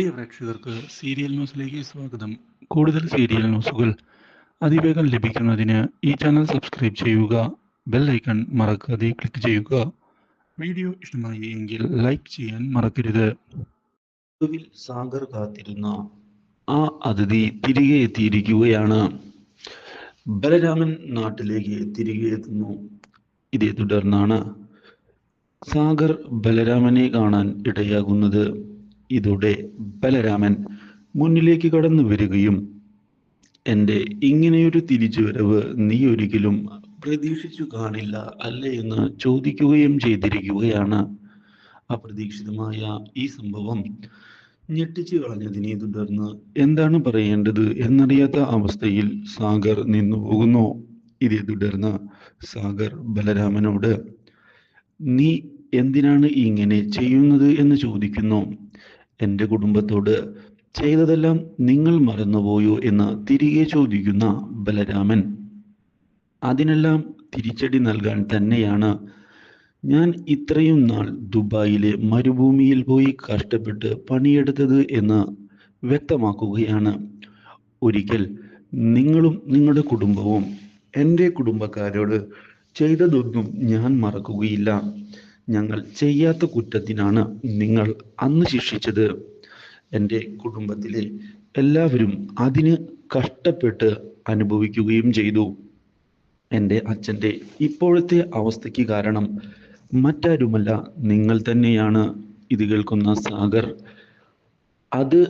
പ്രിയ പ്രേക്ഷകർക്ക് സീരിയൽ ന്യൂസിലേക്ക് സ്വാഗതം. കൂടുതൽ സീരിയൽ ന്യൂസുകൾ അതിവേഗം ലഭിക്കുന്നതിന് ഈ ചാനൽ സബ്സ്ക്രൈബ് ചെയ്യുക ബെൽ ഐക്കൺ മറക്കാതെ ക്ലിക്ക് ചെയ്യുക. വീഡിയോ ഇഷ്ടമായി എങ്കിൽ ലൈക്ക് ചെയ്യാൻ മറക്കരുത്. സാഗർ കാത്തിരുന്ന ആ അതിഥി തിരികെ എത്തിയിരിക്കുകയാണ്. ബലരാമൻ നാട്ടിലേക്ക് തിരികെ എത്തുന്നു. ഇതേ തുടർന്നാണ് സാഗർ ബലരാമനെ കാണാൻ ഇടയാകുന്നത്. ഇതോടെ ബലരാമൻ മുന്നിലേക്ക് കടന്നു വരികയും എന്റെ ഇങ്ങനെയൊരു തിരിച്ചുവരവ് നീ ഒരിക്കലും പ്രതീക്ഷിച്ചു കാണില്ല അല്ലേ? എന്ന് ചോദിക്കുകയും ചെയ്തിരിക്കുകയാണ്. അപ്രതീക്ഷിതമായ ഈ സംഭവം ഞെട്ടിച്ചു കളഞ്ഞതിനെ തുടർന്ന് എന്താണ് പറയേണ്ടത് എന്നറിയാത്ത അവസ്ഥയിൽ സാഗർ നിന്നു പോകുന്നു. ഇതേ തുടർന്ന് സാഗർ ബലരാമനോട് നീ എന്തിനാണ് ഇങ്ങനെ ചെയ്യുന്നത്? എന്ന് ചോദിക്കുന്നു. എന്റെ കുടുംബത്തോട് ചെയ്തതെല്ലാം നിങ്ങൾ മറന്നുപോയോ എന്ന് തിരികെ ചോദിക്കുന്ന ബലരാമൻ അതിനെല്ലാം തിരിച്ചടി നൽകാൻ തന്നെയാണ്. ഞാൻ ഇത്രയും നാൾ ദുബായിലെ മരുഭൂമിയിൽ പോയി കഷ്ടപ്പെട്ട് പണിയെടുത്തത് എന്ന് വ്യക്തമാക്കുകയാണ്. ഒരിക്കൽ നിങ്ങളും നിങ്ങളുടെ കുടുംബവും എന്റെ കുടുംബക്കാരോട് ചെയ്തതൊന്നും ഞാൻ മറക്കുകയില്ല. ഞങ്ങൾ ചെയ്യാത്ത കുറ്റത്തിനാണ് നിങ്ങൾ അന്ന് ശിക്ഷിച്ചത്. എന്റെ കുടുംബത്തിലെ എല്ലാവരും അതിന് കഷ്ടപ്പെട്ട് അനുഭവിക്കുകയും ചെയ്തു. എന്റെ അച്ഛന്റെ ഇപ്പോഴത്തെ അവസ്ഥയ്ക്ക് കാരണം മറ്റാരുമല്ല നിങ്ങൾ തന്നെയാണ്. ഇത് കേൾക്കുന്ന സാഗർ അത്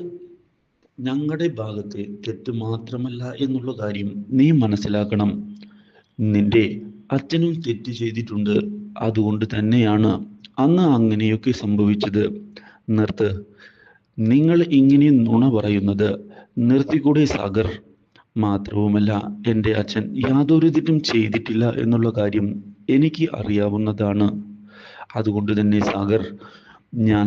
ഞങ്ങളുടെ ഭാഗത്തെ തെറ്റ് മാത്രമല്ല എന്നുള്ള കാര്യം നീ മനസ്സിലാക്കണം. നിന്റെ അച്ഛനും തെറ്റ് ചെയ്തിട്ടുണ്ട്. അതുകൊണ്ട് തന്നെയാണ് അന്ന് അങ്ങനെയൊക്കെ സംഭവിച്ചത്. നിർത്ത്. നിങ്ങൾ ഇങ്ങനെ നുണ പറയുന്നത് നിർത്തിക്കൂടെ സാഗർ? മാത്രവുമല്ല എന്റെ അച്ഛൻ യാതൊരു തെറ്റും ചെയ്തിട്ടില്ല എന്നുള്ള കാര്യം എനിക്ക് അറിയാവുന്നതാണ്. അതുകൊണ്ട് തന്നെ സാഗർ ഞാൻ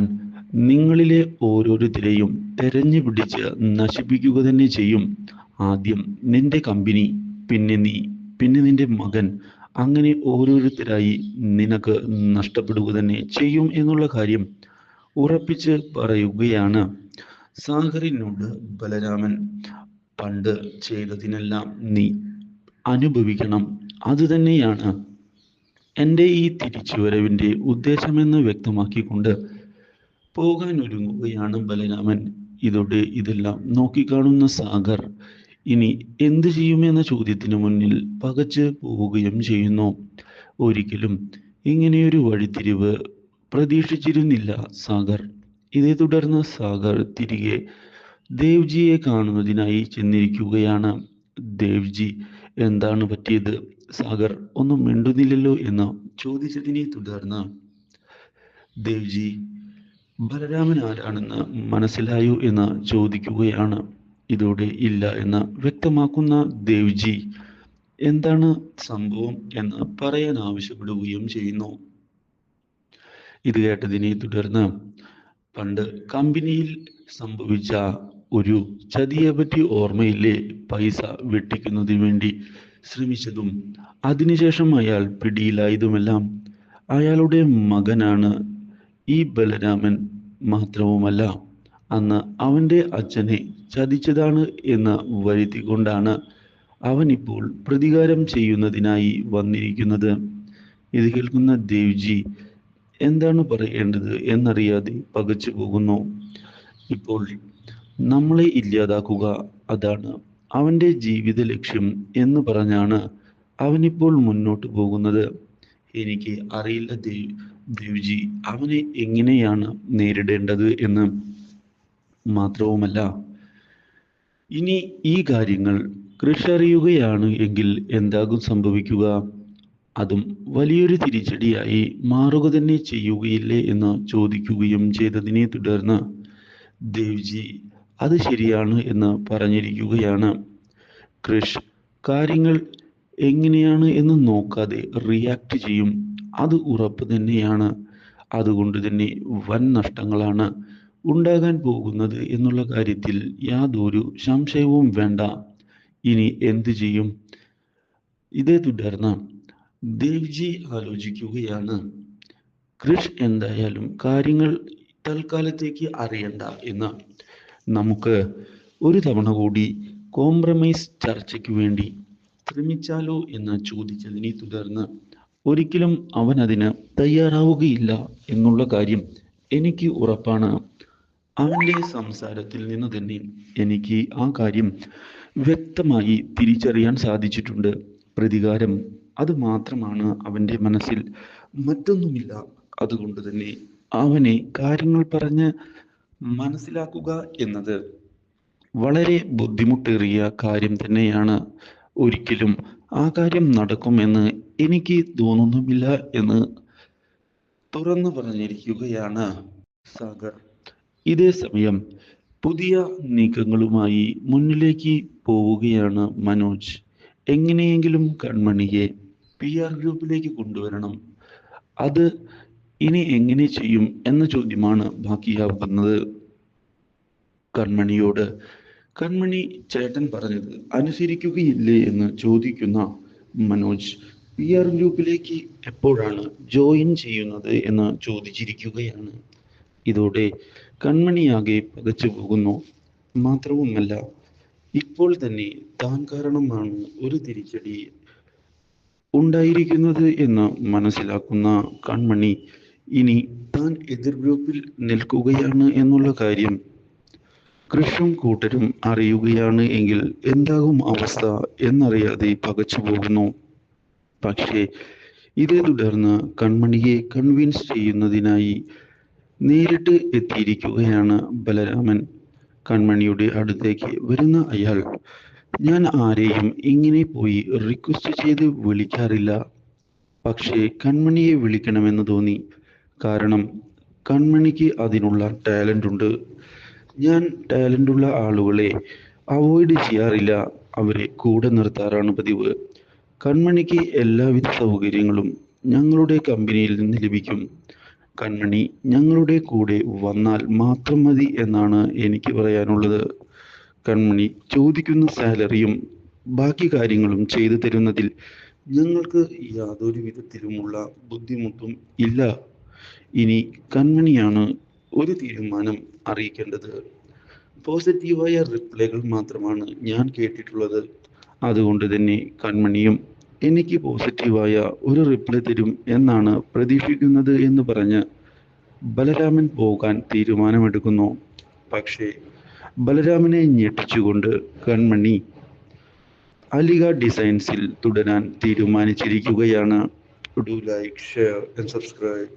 നിങ്ങളിലെ ഓരോരുത്തരെയും തെരഞ്ഞു പിടിച്ച് നശിപ്പിക്കുക തന്നെ ചെയ്യും. ആദ്യം നിന്റെ കമ്പനി പിന്നെ നീ പിന്നെ നിന്റെ മകൻ അങ്ങനെ ഓരോരുത്തരായി നിനക്ക് നഷ്ടപ്പെടുക തന്നെ ചെയ്യും എന്നുള്ള കാര്യം ഉറപ്പിച്ച് പറയുകയാണ്. സാഗറിനോട് ബലരാമൻ പണ്ട് ചെയ്തതിനെല്ലാം നീ അനുഭവിക്കണം. അതുതന്നെയാണ് എന്റെ ഈ തിരിച്ചുവരവിന്റെ ഉദ്ദേശമെന്ന് വ്യക്തമാക്കിക്കൊണ്ട് പോകാൻ ഒരുങ്ങുകയാണ് ബലരാമൻ. ഇതോടെ ഇതെല്ലാം നോക്കിക്കാണുന്ന സാഗർ ഇനി എന്ത് ചെയ്യുമെന്ന ചോദ്യത്തിന് മുന്നിൽ പകച്ച് പോവുകയും ചെയ്യുന്നു. ഒരിക്കലും ഇങ്ങനെയൊരു വഴിത്തിരിവ് പ്രതീക്ഷിച്ചിരുന്നില്ല സാഗർ. ഇതേ തുടർന്ന് സാഗർ തിരികെ ദേവ്ജിയെ കാണുന്നതിനായി ചെന്നിരിക്കുകയാണ്. ദേവ്ജി എന്താണ് പറ്റിയത്? സാഗർ ഒന്നും മിണ്ടുന്നില്ലല്ലോ എന്ന് ചോദിച്ചതിനെ തുടർന്ന് ദേവ്ജി ബലരാമൻ ആരാണെന്ന് മനസ്സിലായോ എന്ന് ചോദിക്കുകയാണ്. ഇതോടെ ഇല്ല എന്ന് വ്യക്തമാക്കുന്ന ദേവ്ജി എന്താണ് സംഭവം എന്ന് പറയാൻ ആവശ്യപ്പെടുകയും ചെയ്യുന്നു ഇത് കേട്ടതിനെ തുടർന്ന് പണ്ട് കമ്പനിയിൽ സംഭവിച്ച ഒരു ചതിയെ പറ്റി ഓർമ്മയില്ലേ? പൈസ വെട്ടിക്കുന്നതിന് വേണ്ടി ശ്രമിച്ചതും അതിനുശേഷം അയാൾ പിടിയിലായതുമെല്ലാം അയാളുടെ മകനാണ് ഈ ബലരാമൻ മാത്രവുമല്ല. അന്ന് അവന്റെ അച്ഛനെ ചതിച്ചതാണ് എന്ന് വരുത്തിക്കൊണ്ടാണ് അവൻ ഇപ്പോൾ പ്രതികാരം ചെയ്യുന്നതിനായി വന്നിരിക്കുന്നത്. ഇത് കേൾക്കുന്ന ദേവ്ജി എന്താണ് പറയേണ്ടത് എന്നറിയാതെ പകച്ചു പോകുന്നു. ഇപ്പോൾ നമ്മളെ ഇല്ലാതാക്കുക അതാണ് അവന്റെ ജീവിത ലക്ഷ്യം എന്ന് പറഞ്ഞാണ് അവനിപ്പോൾ മുന്നോട്ട് പോകുന്നത്. എനിക്ക് അറിയില്ല ദേവ് ദേവ്ജി അവനെ എങ്ങനെയാണ് നേരിടേണ്ടത് എന്ന്. മാത്രവുമല്ല. ഇനി ഈ കാര്യങ്ങൾ കൃഷറിയുകയാണ് എങ്കിൽ എന്താകും സംഭവിക്കുക? അതും വലിയൊരു തിരിച്ചടിയായി മാറുക തന്നെ ചെയ്യുകയില്ലേ എന്ന് ചോദിക്കുകയും ചെയ്തതിനെ തുടർന്ന് ദേവ്ജി അത് ശരിയാണ് എന്ന് പറഞ്ഞിരിക്കുകയാണ്. കൃഷ് കാര്യങ്ങൾ എങ്ങനെയാണ് എന്ന് നോക്കാതെ റിയാക്ട് ചെയ്യും. അത് ഉറപ്പ് തന്നെയാണ്. അതുകൊണ്ട് തന്നെ വൻ നഷ്ടങ്ങളാണ്. ഉണ്ടാകാൻ പോകുന്നത് എന്നുള്ള കാര്യത്തിൽ യാതൊരു സംശയവും വേണ്ട. ഇനി എന്തു ചെയ്യും? ഇതേ തുടർന്ന് ദേവ്ജി ആലോചിക്കുകയാണ്. കൃഷ് എന്തായാലും കാര്യങ്ങൾ തൽക്കാലത്തേക്ക് അറിയണ്ട എന്ന്. നമുക്ക് ഒരു തവണ കൂടി കോംപ്രമൈസ് ചർച്ചയ്ക്ക് വേണ്ടി ശ്രമിച്ചാലോ എന്ന് ചോദിച്ചതിനെ തുടർന്ന് ഒരിക്കലും അവൻ അതിന് തയ്യാറാവുകയില്ല എന്നുള്ള കാര്യം എനിക്ക് ഉറപ്പാണ്. അവന്റെ സംസാരത്തിൽ നിന്ന് തന്നെ എനിക്ക് ആ കാര്യം വ്യക്തമായി തിരിച്ചറിയാൻ സാധിച്ചിട്ടുണ്ട്. പ്രതികാരം അത് മാത്രമാണ് അവന്റെ മനസ്സിൽ. മറ്റൊന്നുമില്ല. അതുകൊണ്ട് തന്നെ അവനെ കാര്യങ്ങൾ പറഞ്ഞ് മനസ്സിലാക്കുക എന്നത് വളരെ ബുദ്ധിമുട്ടേറിയ കാര്യം തന്നെയാണ്. ഒരിക്കലും ആ കാര്യം നടക്കുമെന്ന് എനിക്ക് തോന്നുന്നുമില്ല എന്ന് തുറന്നു പറഞ്ഞിരിക്കുകയാണ് സാഗർ. ഇതേ സമയം പുതിയ നീക്കങ്ങളുമായി മുന്നിലേക്ക് പോവുകയാണ് മനോജ്. എങ്ങനെയെങ്കിലും കൺമണിയെ പി ആർ ഗ്രൂപ്പിലേക്ക് കൊണ്ടുവരണം. അത് ഇനി എങ്ങനെ ചെയ്യും എന്ന ചോദ്യമാണ് ബാക്കിയാവുന്നത്. കൺമണിയോട് കൺമണി ചേട്ടൻ പറഞ്ഞത് അനുസരിക്കുകയില്ലേ എന്ന് ചോദിക്കുന്ന മനോജ് പി ആർ ഗ്രൂപ്പിലേക്ക് എപ്പോഴാണ് ജോയിൻ ചെയ്യുന്നത് എന്ന് ചോദിച്ചിരിക്കുകയാണ്. ഇതോടെ കൺമണിയാകെ പകച്ചു പോകുന്നു. മാത്രവുമല്ല ഇപ്പോൾ തന്നെ താൻ കാരണമാണ് ഒരു തിരിച്ചടി ഉണ്ടായിരിക്കുന്നത് എന്ന് മനസ്സിലാക്കുന്ന കൺമണി ഇനി താൻ എതിർ ഗ്രൂപ്പിൽ നിൽക്കുകയാണ് എന്നുള്ള കാര്യം കൃഷ്ണും കൂട്ടരും അറിയുകയാണ് എങ്കിൽ എന്താകും അവസ്ഥ എന്നറിയാതെ പകച്ചു പോകുന്നു. പക്ഷേ ഇതേ തുടർന്ന് കൺമണിയെ കൺവിൻസ് ചെയ്യുന്നതിനായി നേരിട്ട് എത്തിയിരിക്കുകയാണ് ബലരാമൻ. കൺമണിയുടെ അടുത്തേക്ക് വരുന്ന അയാൾ ഞാൻ ആരെയും ഇങ്ങനെ പോയി റിക്വസ്റ്റ് ചെയ്ത് വിളിക്കാറില്ല. പക്ഷേ കൺമണിയെ വിളിക്കണമെന്ന് തോന്നി. കാരണം കൺമണിക്ക് അതിനുള്ള ടാലന്റ് ഉണ്ട്. ഞാൻ ടാലന്റുള്ള ആളുകളെ അവോയ്ഡ് ചെയ്യാറില്ല. അവരെ കൂടെ നിർത്താറാണ് പതിവ്. കൺമണിക്ക് എല്ലാവിധ സൗകര്യങ്ങളും ഞങ്ങളുടെ കമ്പനിയിൽ നിന്ന് ലഭിക്കും. കൺമണി ഞങ്ങളുടെ കൂടെ വന്നാൽ മാത്രം മതി എന്നാണ് എനിക്ക് പറയാനുള്ളത്. കൺമണി ചോദിക്കുന്ന സാലറിയും ബാക്കി കാര്യങ്ങളും ചെയ്തു തരുന്നതിൽ ഞങ്ങൾക്ക് യാതൊരു വിധത്തിലുമുള്ള ബുദ്ധിമുട്ടും ഇല്ല. ഇനി കൺമണിയാണ് ഒരു തീരുമാനം അറിയിക്കേണ്ടത്. പോസിറ്റീവായ റിപ്ലൈകൾ മാത്രമാണ് ഞാൻ കേട്ടിട്ടുള്ളത്. അതുകൊണ്ട് തന്നെ കൺമണിയും എനിക്ക് പോസിറ്റീവായ ഒരു റിപ്ലൈ തരും എന്നാണ് പ്രതീക്ഷിക്കുന്നത് എന്ന് പറഞ്ഞ് ബലരാമൻ പോകാൻ തീരുമാനമെടുക്കുന്നു. പക്ഷേ ബലരാമനെ ഞെട്ടിച്ചുകൊണ്ട് കൺമണി അലിഗ ഡിസൈൻസിൽ തുടരാൻ തീരുമാനിച്ചിരിക്കുകയാണ്. Do like share and subscribe